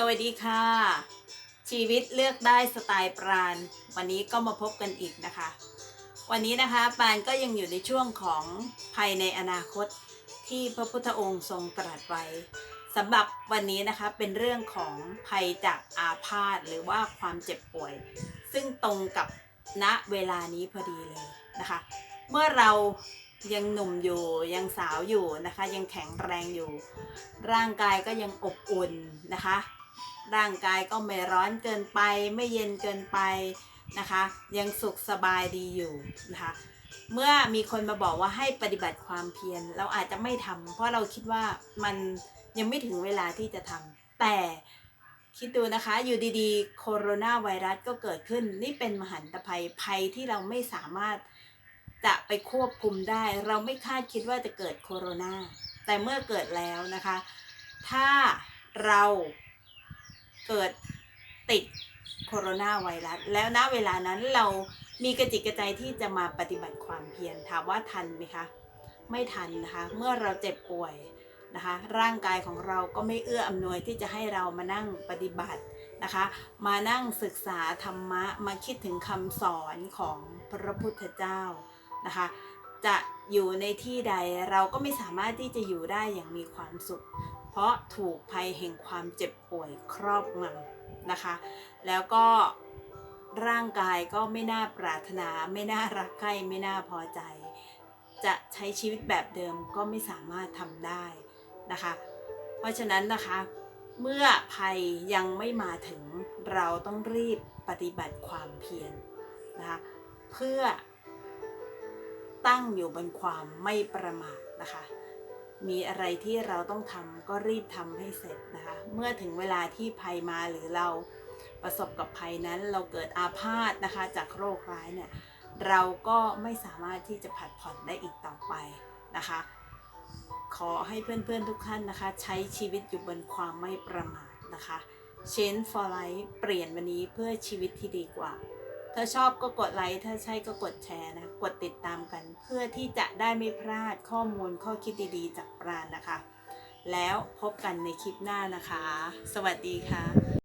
สวัสดีค่ะ ชีวิตเลือกได้สไตล์ปราณ วันนี้ก็มาพบกันอีกนะคะ วันนี้นะคะปาณก็ยังอยู่ในช่วงของภัยในอนาคตที่พระพุทธองค์ทรงตรัสไว้สำหรับวันนี้นะคะเป็นเรื่องของภัยจากอาพาธหรือว่าความเจ็บป่วย ซึ่งตรงกับณเวลานี้พอดีเลยนะคะ เมื่อเรายังหนุ่มอยู่ยังสาวอยู่นะคะ ยังแข็งแรงอยู่ ร่างกายก็ยังอบอุ่นนะคะ ร่างกายก็ไม่ร้อนเกินไป ไม่เย็นเกินไปนะคะ ยังสุขสบายดีอยู่นะคะเมื่อมีคนมาบอกว่าให้ปฏิบัติความเพียรเราอาจจะไม่ทำเพราะเราคิดว่ามันยังไม่ถึงเวลาที่จะทำแต่คิดดูนะคะ อยู่ดีๆ โคโรนาไวรัสก็เกิดขึ้น นี่เป็นมหันตภัยภัยที่เราไม่สามารถจะไปควบคุมได้ เราไม่คาดคิดว่าจะเกิดโคโรนาแต่เมื่อเกิดแล้วนะคะ ถ้าเรา เกิดติดโคโรนาไวรัส แล้วณเวลานั้นเรามีกระจิกกระใจที่จะมาปฏิบัติความเพียรถามว่าทันไหมคะ ไม่ทันนะคะ เมื่อเราเจ็บป่วยนะคะ ร่างกายของเราก็ไม่เอื้ออำนวยที่จะให้เรามานั่งปฏิบัตินะคะ มานั่งศึกษาธรรมะมาคิดถึงคำสอนของพระพุทธเจ้านะคะ จะอยู่ในที่ใดเราก็ไม่สามารถที่จะอยู่ได้อย่างมีความสุข เพราะถูกภัยแห่งความเจ็บป่วยครอบงำนะคะ แล้วก็ร่างกายก็ไม่น่าปรารถนา ไม่น่ารักใคร่ไม่น่าพอใจ จะใช้ชีวิตแบบเดิมก็ไม่สามารถทำได้นะคะ เพราะฉะนั้นนะคะ เมื่อภัยยังไม่มาถึงเราต้องรีบปฏิบัติความเพียรนะคะเพื่อตั้งอยู่บนความไม่ประมาทนะคะ มีอะไรที่เราต้องทำก็รีบทำให้เสร็จนะคะ เมื่อถึงเวลาที่ภัยมาหรือเราประสบกับภัยนั้นเราเกิดอาพาธนะคะ จากโรคร้ายเนี่ยเราก็ไม่สามารถที่จะผัดผ่อนได้อีกต่อไปนะคะ ขอให้เพื่อนๆทุกท่านนะคะ ใช้ชีวิตอยู่บนความไม่ประมาทนะคะ Change for Life เปลี่ยนวันนี้เพื่อชีวิตที่ดีกว่า ถ้าชอบก็กดไลค์ ถ้าใช่ก็กดแชร์นะ กดติดตามกัน เพื่อที่จะได้ไม่พลาดข้อมูลข้อคิดดีๆ จากปราณนะคะ แล้วพบกันในคลิปหน้านะคะ สวัสดีค่ะ